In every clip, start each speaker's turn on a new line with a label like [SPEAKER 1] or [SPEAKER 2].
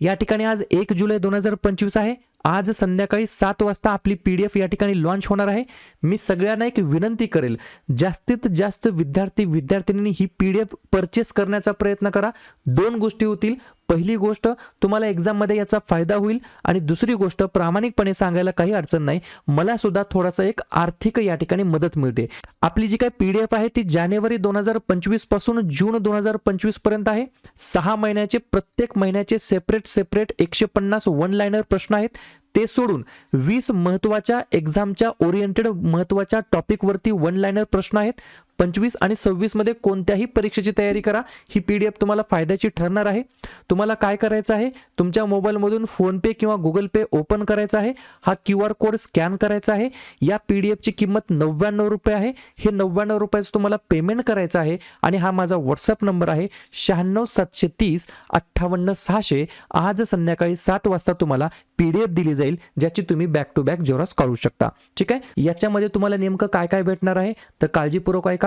[SPEAKER 1] या ठिकाणी आज एक जुलै दोन हजार पंचवीस आहे. आज संध्याकाळी सात वाजता आपली पी डी एफ या ठिकाणी लॉन्च होणार आहे. मी सगळ्यांना एक विनंती करेल जास्तीत जास्त विद्यार्थी विद्यार्थिनींनी ही पी डी एफ परचेस करण्याचा प्रयत्न करा. दोन गोष्टी होतील. पहिली गोष्ट तुम्हाला एक्झाममध्ये याचा फायदा होईल आणि दुसरी गोष्ट प्रामाणिकपणे सांगायला काही अडचण नाही. मला सुद्धा थोडासा एक आर्थिक या ठिकाणी मदत मिळते. आपली जी काही पी डी एफ आहे ती जानेवारी दोन हजार पंचवीसपासून जून दोन हजार पंचवीसपर्यंत आहे. सहा महिन्याचे प्रत्येक महिन्याचे सेपरेट सेपरेट एकशे पन्नास वन लाईनर प्रश्न आहेत. ते सोडून वीस महत्त्वाच्या एक्झामच्या ओरिएंटेड महत्त्वाच्या टॉपिकवरती वन लाईनर प्रश्न आहेत. पंचवीस आणि सव्वीसमध्ये कोणत्याही परीक्षेची तयारी करा. ही पी डी एफ तुम्हाला फायद्याची ठरणार आहे. तुम्हाला काय करायचं आहे? तुमच्या मोबाईलमधून फोनपे किंवा गुगल पे ओपन करायचा आहे. हा क्यू आर कोड स्कॅन करायचा आहे. या पी डी एफची किंमत नव्याण्णव रुपये आहे. हे नव्याण्णव रुपयाचं तुम्हाला पेमेंट करायचं आहे. आणि हा माझा व्हॉट्सअप नंबर आहे. शहाण्णव सातशे तीस अठ्ठावन्न सहाशे. आज संध्याकाळी सात वाजता तुम्हाला पी डी एफ दिली जाईल ज्याची तुम्ही बॅक टू बॅक जेरॉक्स काढू शकता. ठीक आहे? याच्यामध्ये तुम्हाला नेमकं काय काय भेटणार आहे? तर काळजीपूर्वक ऐका.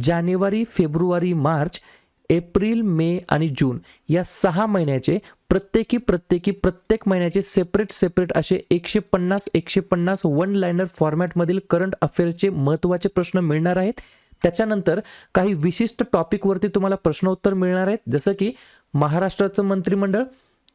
[SPEAKER 1] जानेवारी फेब्रुवारी मार्च एप्रिल मे आणि जून या सहा महिन्याचे प्रत्येकी प्रत्येकी प्रत्येक महिन्याचे सेपरेट सेपरेट असे एकशे पन्नास एकशे पन्नास वन लायनर फॉर्मॅटमधील करंट अफेअरचे महत्त्वाचे प्रश्न मिळणार आहेत. त्याच्यानंतर काही विशिष्ट टॉपिकवरती तुम्हाला प्रश्नोत्तर मिळणार आहेत. जसं की महाराष्ट्राचं मंत्रिमंडळ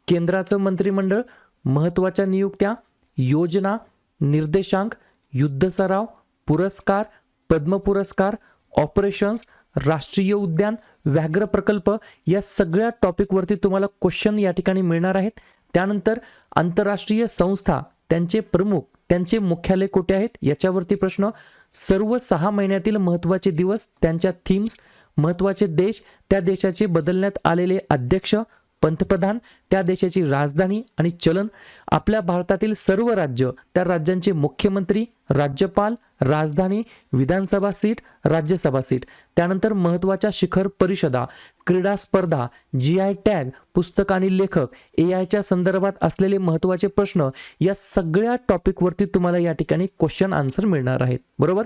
[SPEAKER 1] केंद्राचं मंत्रिमंडळ महत्त्वाच्या नियुक्त्या योजना निर्देशांक युद्ध सराव पुरस्कार पद्म पुरस्कार ऑपरेशन्स राष्ट्रीय उद्यान व्याघ्र प्रकल्प या सगळ्या टॉपिकवरती तुम्हाला क्वेश्चन या ठिकाणी मिळणार आहेत. त्यानंतर आंतरराष्ट्रीय संस्था त्यांचे प्रमुख त्यांचे मुख्यालय कुठे आहेत? याच्यावरती प्रश्न. सर्व सहा महिन्यातील महत्त्वाचे दिवस त्यांच्या थीम्स महत्त्वाचे देश त्या देशाचे बदलण्यात आलेले अध्यक्ष पंतप्रधान त्या देशाची राजधानी आणि चलन. आपल्या भारतातील सर्व राज्य त्या राज्यांचे मुख्यमंत्री राज्यपाल राजधानी विधानसभा सीट राज्यसभा सीट. त्यानंतर महत्त्वाच्या शिखर परिषदा क्रीडा स्पर्धा जी आय टॅग पुस्तक आणि लेखक ए आयच्या संदर्भात असलेले महत्त्वाचे प्रश्न या सगळ्या टॉपिकवरती तुम्हाला या ठिकाणी क्वेश्चन आन्सर मिळणार आहेत. बरोबर?